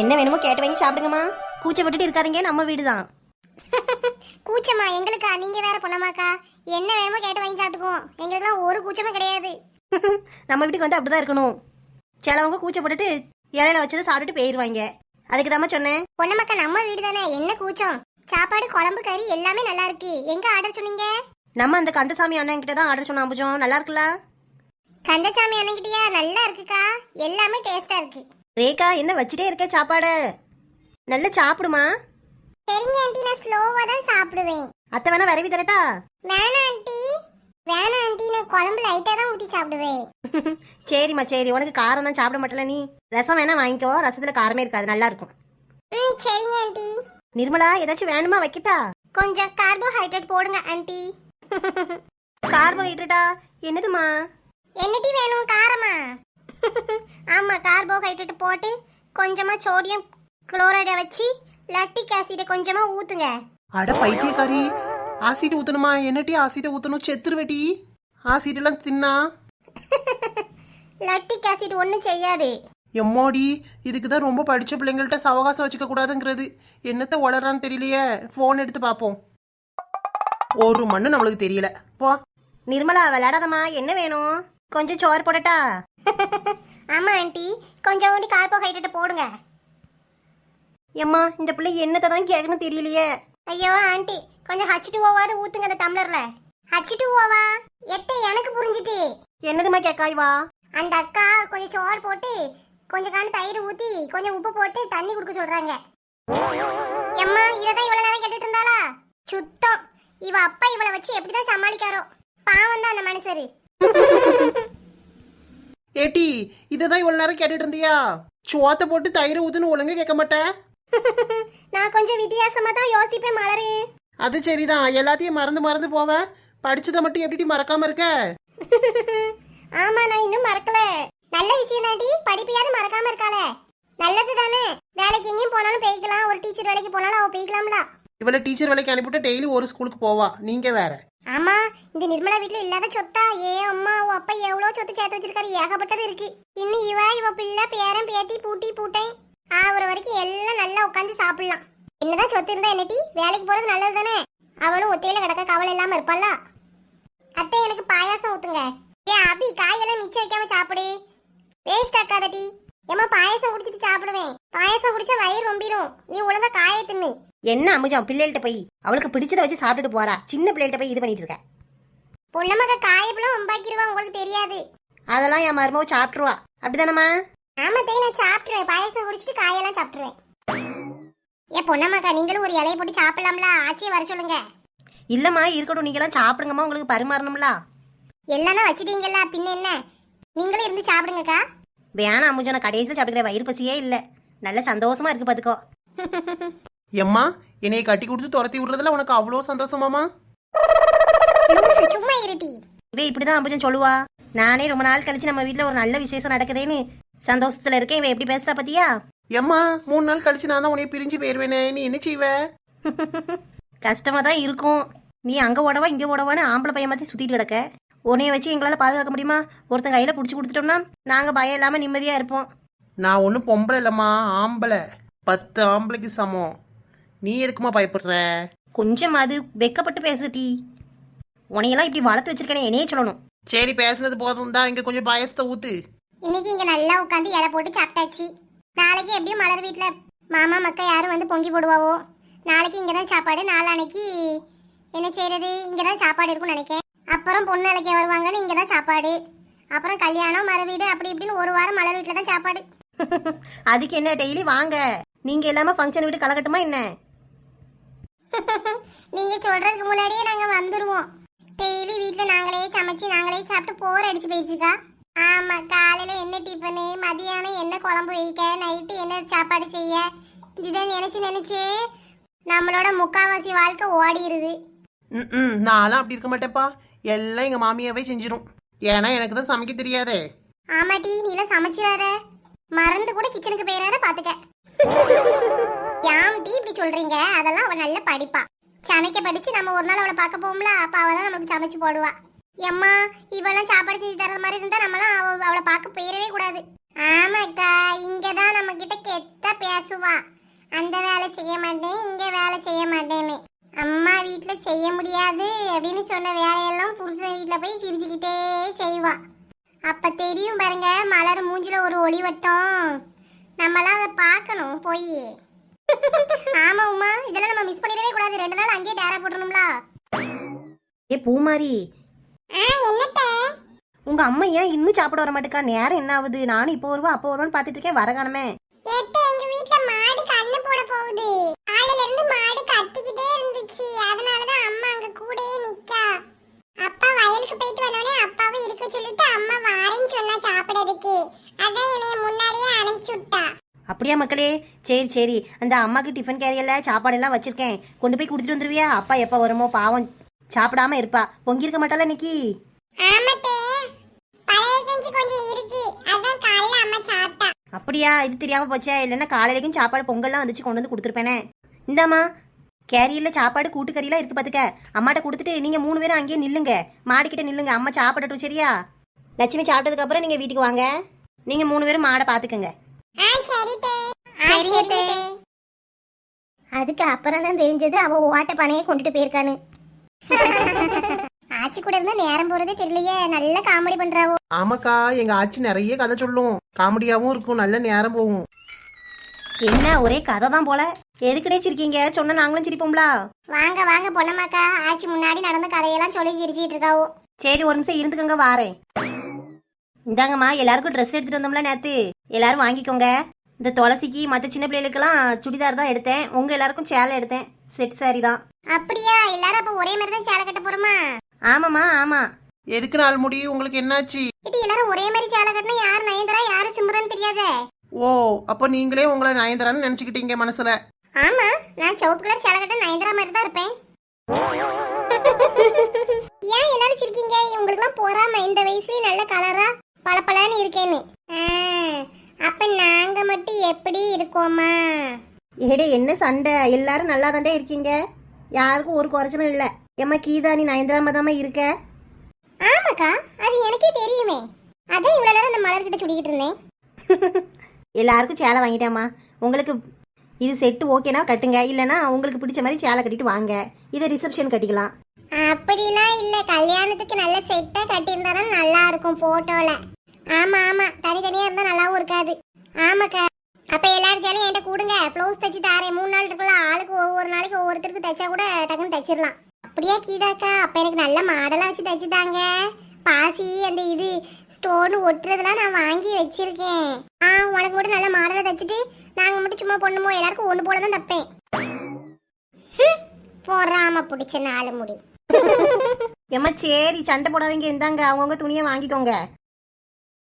என்ன வேணுமோ கேட்டு வாங்கி சாப்பிடுங்கம்மா. கூச்ச விட்டுட்டு இருக்காதீங்க நம்ம வீடு தான் கூச்சமா எங்களுக்கா? நீங்க வேற பொண்ணமாக்கா என்ன வேணுமோ கேட்டு வாங்கி சாப்பிட்டுக்குவோம். எங்களுக்குலாம் ஒரு கூச்சமும் கிடையாது. நம்ம வீட்டுக்கு வந்து அப்படிதான் இருக்கணும். சிலவங்க கூச்சப்பட்டுட்டு இலையில வச்சதை சாப்பிட்டுட்டு போயிருவாங்க. அதுக்கு தாம்மா சொன்னேன். பொண்ணமாக்கா நம்ம வீடு தானே என்ன கூச்சம்? சாப்பாடு குழம்பு கறி எல்லாமே நல்லா இருக்கு. எங்க ஆர்டர் சொன்னீங்க? நம்ம அந்த கந்தசாமி அண்ணன் கிட்ட தான் ஆர்டர் சொன்ன நல்லா இருக்குல்ல? கந்தசாமி அண்ணன்கிட்டயா நல்லா இருக்குக்கா. எல்லாமே டேஸ்டா இருக்கு. ரேகா என்ன வச்சுட்டே இருக்க சாப்பாடு? நல்லா சாப்பிடுமா? சரிங்க ஆண்டி நான் ஸ்லோவா தான் சாப்பிடுவேன். அத்தை வேணா விரவி தரட்டா? வேணாம் ஆண்டி. வேணாம் ஆண்டி நான் குழம்பு லைட்டா தான் ஊத்தி சாப்பிடுவேன். சரிம்மா சரி. உனக்கு காரம் தான் சாப்பிட மாட்டல நீ? ரசம் வேணா வாங்கிக்கோ. ரசத்துல காரமே இருக்காது. நல்லா இருக்கும். ம் சரிங்க ஆண்டி. நிர்மலா ஏதாச்சும் வேணுமா வைக்கட்டா? கொஞ்சம் கார்போஹைட்ரேட் போடுங்க ஆண்டி. கார்போஹைட்ரேட்டா? என்னதுமா என்னடி வேணும்? காரமா? ஆமா கார்போஹைட்ரேட் போட்டு கொஞ்சமா சோடியம் குளோரைடை வச்சு லாக்டிக் ஆசிடை கொஞ்சமா ஊத்துங்க. அட பைத்தியக்காரி ஆசிட் ஊத்தணுமா? என்னட்டி ஆசிட்டை ஊத்தணும்? செத்துருவேட்டி ஆசிட் எல்லாம் தின்னா. லாக்டிக் ஆசிட் ஒன்றும் செய்யாது. எம்மோடி இதுக்கு தான் ரொம்ப படிச்ச பிள்ளைங்கள்ட்ட சவகாசம் வச்சுக்க கூடாதுங்கிறது. என்னத்த உளறான்னு தெரியலையே. ஃபோன் எடுத்து பார்ப்போம் ஒரு மண்ணு நம்மளுக்கு தெரியல. போ. நிர்மலா விளையாடாதம்மா. என்ன வேணும்? கொஞ்சம் சோறு போடட்டா? ஆமா ஆண்டி. கொஞ்சோண்டு கார்போஹைட்ரேட் போடுங்க. ஏம்மா இந்த பிள்ளை என்னத்தை தான் கேட்கணும் தெரியலையே. ஐயோ ஆண்டி. கொஞ்சம் ஹச் டூ ஓவாது ஊத்துங்க அந்த டம்ளர்ல. ஹச் டூ ஓவா எத்த எனக்கு புரிஞ்சுட்டு என்னதுமா கேக்காய் வா அந்த அக்கா கொஞ்சம் சோறு போட்டு கொஞ்சம் காண தயிர் ஊத்தி கொஞ்சம் உப்பு போட்டு தண்ணி குடுக்க சொல்றாங்க. எம்மா இததான் இவ்வளவு நேரம் கேட்டுட்டு இருந்தாளா? சுத்தம். இவ அப்பா இவளை வச்சு எப்படிதான் சமாளிக்காரோ. பாவம் தான் அந்த மனுஷரு. ஏட்டி இதை தான் இவ்வளோ நேரம் கேட்டுட்டு இருந்தியா? சோத்தை போட்டு தயிர் ஊத்துன்னு ஒழுங்கா கேட்க மாட்டேன் நான் கொஞ்சம் வித்தியாசமா தான் யோசிப்பேன் மலரு. அது சரிதான். எல்லாத்தையும் மறந்து மறந்து போவேன் படிச்சதை மட்டும் எப்படி மறக்காம இருக்க? ஆமா நான் இன்னும் மறக்கல. நல்ல விஷயம் தாண்டி படிப்பையாவது மறக்காம இருக்காளே. நல்லது தானே வேலைக்கு எங்கேயும் போனாலும் போய்க்கலாம். ஒரு டீச்சர் வேலைக்கு போனாலும் அவ போய்க்கலாம்ல. இவளை டீச்சர் வேலைக்கு அனுப்பிவிட்டு டெய்லி ஒரு ஸ்கூலுக்கு போவா. நீங்க வேற. ஆமா இந்த நிர்மலா வீட்ல இல்லாத சொத்தா? ஏ அம்மா உன் அப்பா எவ்வளவு சொத்து சேர்த்து வச்சிருக்காரு? ஏகப்பட்டது இருக்கு. இன்னும் இவ இவ பிள்ளை பேரன் பேத்தி பூட்டி பூட்டேன் ஆகுற வரைக்கும் எல்லாம் நல்லா உட்காந்து சாப்பிடலாம். என்னதான் சொத்து இருந்தா என்னட்டி வேலைக்கு போறது நல்லது தானே அவளும் ஒத்தையில கிடக்க கவலை இல்லாம இருப்பாளா? அத்தை எனக்கு பாயாசம் ஊத்துங்க. ஏன் அபி காயெல்லாம் மிச்சம் வைக்காம சாப்பிடு. வேஸ்ட் ஆக்காதடி ஏமா பாயாசம் குடிச்சிட்டு சாப்பிடுவேன். பாயாசம் குடிச்சா வயிறு ரொம்பிடும் நீ ஒழுங்கா காய தின்னு. என்ன அம்புஜம் பிள்ளைகிட்ட போய்? அவளுக்கு பிடிச்சதை வச்சு சாப்பிட்டுட்டு போறா. சின்ன பிள்ளைகிட்ட போய் இது பண்ணிட்டு இருக்க. பொண்ணமக காயப்பெல்லாம் ஒம்பாக்கிருவா உங்களுக்கு தெரியாது. அதெல்லாம் என் மருமவ சாப்பிட்டுருவா. அப்படிதானம்மா? ஆமா தேய் நான் சாப்பிட்டுருவேன். பாயசம் குடிச்சிட்டு காயெல்லாம் சாப்பிட்டுருவேன். ஏன் பொண்ணம்மாக்கா நீங்களும் ஒரு இலையை போட்டு சாப்பிடலாம்ல? ஆச்சியை வர சொல்லுங்க. இல்லம்மா இருக்கட்டும். நீங்களாம் சாப்பிடுங்கம்மா. உங்களுக்கு பரிமாறணும்ல. எல்லாம் வச்சிட்டீங்கல்ல. பின்ன என்ன? நீங்களும் இருந்து சாப்பிடுங்கக்கா. வேணாம் நான் கடைசியில் சாப்பிட்டுக்கிற வயிறு பசியே இல்லை. நல்ல சந்தோஷமா இருக்கு பாத்துக்கோ. எம்மா என்னைய கட்டி கொடுத்து துரத்தி விடுறதுல உனக்கு அவ்வளோ சந்தோஷமாமா லூசு சும்மா இருட்டி இவ இப்படிதான் அம்புஜம் சொல்லுவா. நானே ரொம்ப நாள் கழிச்சு நம்ம வீட்ல ஒரு நல்ல விசேஷம் நடக்குதேன்னு சந்தோஷத்துல இருக்கேன். இவ எப்படி பேசுறா பாத்தியா? எம்மா மூணு நாள் கழிச்சு நான் தான் உன்னைய பிரிஞ்சு போயிருவேனே. நீ என்ன செய்வ? கஷ்டமா தான் இருக்கும். நீ அங்க ஓடவா இங்க ஓடவான்னு ஆம்பளை பையன் மாதிரி சுத்திட்டு கிடக்க. உன்னைய வச்சு எங்களால பாதுகாக்க முடியுமா? ஒருத்தன் கையில புடிச்சு கொடுத்துட்டோம்னா நாங்க பயம் இல்லாம நிம்மதியா இருப்போம். நான் ஒன்றும் பொம்பளை இல்லைம்மா ஆம்பளை. பத்து ஆம்பளைக்கு சமம். நீ எதுக்குமா பயப்படுற? கொஞ்சம் அது வெக்கப்பட்டு பேசுடி உன்னையெல்லாம் இப்படி வளர்த்து வச்சிருக்கேனே என்னையே சொல்லணும். சரி பேசுனது போதும் தான் இங்க கொஞ்சம் பாயசத்தை ஊத்து. இன்னைக்கு இங்க நல்லா உட்காந்து இலை போட்டு சாப்பிட்டாச்சு. நாளைக்கு எப்படியும் மலர் வீட்ல மாமா மக்கா யாரும் வந்து பொங்கி போடுவாவோ? நாளைக்கு இங்க தான் சாப்பாடு. நாளானைக்கு என்ன செய்யறது இங்க தான் சாப்பாடு இருக்கும்னு நினைக்கிறேன் அப்புறம் பொண்ணு அழைக்க வருவாங்கன்னு இங்க தான் சாப்பாடு. அப்புறம் கல்யாணம் மறு வீடு அப்படி இப்படின்னு ஒரு வாரம் மலர் வீட்டில் தான் சாப்பாடு. அதுக்கு என்ன டெய்லி வாங்க. நீங்க இல்லாம ஃபங்க்ஷன் வீட்டு கலக்கட்டுமா என்ன? நீங்க சொல்றதுக்கு முன்னாடியே நாங்க வந்துருவோம். டெய்லி வீட்ல நாங்களே சமைச்சு நாங்களே சாப்பிட்டு போர் அடிச்சு போயிடுச்சுக்கா. ஆமா காலையில என்ன டிஃபனு மதியானம் என்ன குழம்பு வைக்க நைட்டு என்ன சாப்பாடு செய்ய? இதை நினைச்சு நினைச்சே நம்மளோட முக்காவாசி வாழ்க்கை ஓடிடுது ம் ம் நான்லாம் அப்படி இருக்க மாட்டேப்பா எல்லாம் எங்க மாமியாவே செஞ்சிடும் ஏன்னா எனக்கு தான் சமைக்க தெரியாதே. ஆமாட்டி நீலாம் சமைச்சிடாத. மறந்து கூட கிச்சனுக்கு போயிடாத பாத்துக்க. யாம் இப்படி சொல்றீங்க? அதெல்லாம் அவள் நல்ல படிப்பா. சமைக்க படிச்சு நம்ம ஒரு நாள் அவளை பார்க்க போகும்ல அப்ப அவள் தான் நமக்கு சமைச்சு போடுவா. எம்மா இவெல்லாம் சாப்பாடு செஞ்சு தர மாதிரி இருந்தா நம்மளாம் அவ அவளை பார்க்க போயிடவே கூடாது. ஆமாக்கா இங்கதான் நம்ம கிட்ட கெத்த பேசுவா. அந்த வேலை செய்ய மாட்டேன் இங்க வேலை செய்ய மாட்டேன்னு. அம்மா வீட்டில் செய்ய முடியாது அப்படின்னு சொன்ன வேலையெல்லாம் புருஷன் வீட்டில் போய் சிரிச்சுக்கிட்டே செய்வா. அப்போ தெரியும் பாருங்க மலர் மூஞ்சில் ஒரு ஒளி வட்டம். நம்மளாம் அதை பார்க்கணும் போய். ஆமா உமா. இதெல்லாம் நம்ம மிஸ் பண்ணிடவே கூடாது. ரெண்டு நாள் அங்கேயே டேரா போட்டணும்ல ஏ பூமாரி. உங்க அம்மா ஏன் இன்னும் சாப்பிட வர மாட்டேக்கா? நேரம் என்ன ஆகுது? நானும் இப்போ வருவா அப்போ வருவான்னு பார்த்துட்டு இருக்கேன். வர காணமே. எங்க வீட்ல மாடு கண்ணு போட போகுது? இருந்து மாடு கத்திக்கிட்டே இருந்துச்சு. அதனாலதான் அம்மா அங்க கூடயே நிக்கா. அப்பா வயலுக்கு போயிட்டு வந்தோடனே அப்பாவை இருக்க சொல்லிட்டு அம்மா வாரேன்னு சொன்னா சாப்பிடறதுக்கு. அதான் என்னைய முன்னாடியே அனுப்பிச்சு விட்டா. அப்படியா மக்களே? சரி சரி. அந்த அம்மாக்கு டிஃபன் கேரியரில் சாப்பாடெல்லாம் வச்சிருக்கேன். கொண்டு போய் கொடுத்துட்டு வந்துருவியா? அப்பா எப்போ வருமோ பாவம். சாப்பிடாம இருப்பா. பொங்கியிருக்க மாட்டாளா சாப்பிட்டா. அப்படியா? இது தெரியாம போச்சே. இல்லைன்னா காலையிலைக்கும் சாப்பாடு பொங்கல்லாம் வந்துச்சு கொண்டு வந்து கொடுத்துருப்பேனே. இந்தாம்மா. கேரியரில் சாப்பாடு கூட்டுக்கறியெல்லாம் இருக்கு பார்த்துக்க அம்மாட்ட கொடுத்துட்டு நீங்கள் மூணு பேரும் அங்கேயே நில்லுங்க. மாடிக்கிட்ட நில்லுங்க. அம்மா சாப்பிடட்டும் சரியா? லட்சுமி சாப்பிட்டதுக்கு அப்புறம் நீங்கள் வீட்டுக்கு வாங்க. நீங்கள் மூணு பேரும் மாடை பார்த்துக்கங்க அதுக்கு அப்புறம் தான் தெரிஞ்சது அவ ஓட்ட பனையை கொண்டுட்டு போயிருக்கான்னு. ஆச்சி கூட இருந்தா நேரம் போறதே தெரியலையே. நல்ல காமெடி பண்றாவோ. ஆமாக்கா எங்க ஆச்சி நிறைய கதை சொல்லும். காமெடியாவும் இருக்கும் நல்ல நேரம் போகும். என்ன ஒரே கதை தான் போல. எதுக்குடே சிரிக்கீங்க? சொன்னா நாங்களும் சிரிப்போம்ல? வாங்க வாங்க பொன்னம்மாக்கா ஆச்சி முன்னாடி நடந்த கதையெல்லாம் சொல்லி சிரிச்சிட்டு இருக்காவோ. சரி ஒரு நிமிஷம் இருந்துக்கங்க வாரேன். இந்தாங்கம்மா எல்லாருக்கும் ட்ரெஸ் எடுத்துட்டு வந்தோம்ல நேத்து. எல்லாரும் வாங்கிக்கோங்க. இந்த துளசிக்கு மற்ற சின்ன பிள்ளைகளுக்கெல்லாம் சுடிதார் தான் எடுத்தேன். உங்க எல்லாருக்கும் சேலை எடுத்தேன். செட் சாரி தான். அப்படியா? எல்லாரும் அப்ப ஒரே மாதிரி தான் சேலை கட்ட போறோமா? ஆமாம்மா ஆமா. எதுக்கு நாள் முடி? உங்களுக்கு என்னாச்சு? இட்டி எல்லாரும் ஒரே மாதிரி சேலை கட்டினா யார் நயன்தரா? யாரு சிம்ரன் தெரியாதே. ஓ அப்போ நீங்களே உங்களை நயன்தரான்னு நினைச்சுக்கிட்டீங்க மனசுல. ஆமா நான் சிவப்பு கலர் சேலை கட்ட நயன்தரா மாதிரி தான் இருப்பேன். ஏன் எல்லாரும் சிரிக்கீங்க? உங்களுக்குலாம் போறாம. இந்த வயசுலயே நல்ல கலரா பளபளன்னு இருக்கேன்னு. அப்ப நாங்க மட்டும் எப்படி இருக்கோமா? ஏடே என்ன சண்டை? எல்லாரும் நல்லா தாண்டே இருக்கீங்க. யாருக்கும் ஒரு குறைச்சலும் இல்லை. ஏம்மா கீதா நீ நயன்திராம தாம்மா இருக்க? ஆமாக்கா அது எனக்கே தெரியுமே. அதான் இவ்வளவு நேரம் அந்த மலர்கிட்ட சுடிக்கிட்டு இருந்தேன். எல்லாருக்கும் சேலை வாங்கிட்டேம்மா. உங்களுக்கு இது செட்டு ஓகேனா கட்டுங்க. இல்லைன்னா உங்களுக்கு பிடிச்ச மாதிரி சேலை கட்டிட்டு வாங்க. இதை ரிசப்ஷன் கட்டிக்கலாம். அப்படிலாம் இல்ல. கல்யாணத்துக்கு நல்ல செட்டா கட்டியிருந்தா தான் நல்லா இருக்கும் போட்டோல ஆமா ஆமா. தனித்தனியா இருந்தா நல்லாவும் இருக்காது. ஆமாக்கா. அப்ப எல்லாரும் சேலையும் என்கிட்ட கூடுங்க. ப்ளவுஸ் தச்சு தாரேன். மூணு நாள் இருக்குல்ல ஆளுக்கு ஒவ்வொரு நாளைக்கு ஒவ்வொருத்தருக்கு தைச்சா கூட டக்குன்னு தைச்சிடலாம். அப்படியா கீதாக்கா? அப்ப எனக்கு நல்ல மாடலா வச்சு தைச்சு தாங்க. பாசி அந்த இது ஸ்டோனு ஒட்டுறதெல்லாம் நான் வாங்கி வச்சிருக்கேன். ஆ உனக்கு மட்டும் நல்ல மாடலை தைச்சிட்டு நாங்கள் மட்டும் சும்மா பொண்ணுமோ எல்லாருக்கும் ஒன்று போல தான் தைப்பேன். போறாம பிடிச்ச நாலு முடி. ஏமா சரி சண்டை போடாதீங்க. இந்தாங்க அவங்கவுங்க துணியை வாங்கிக்கோங்க.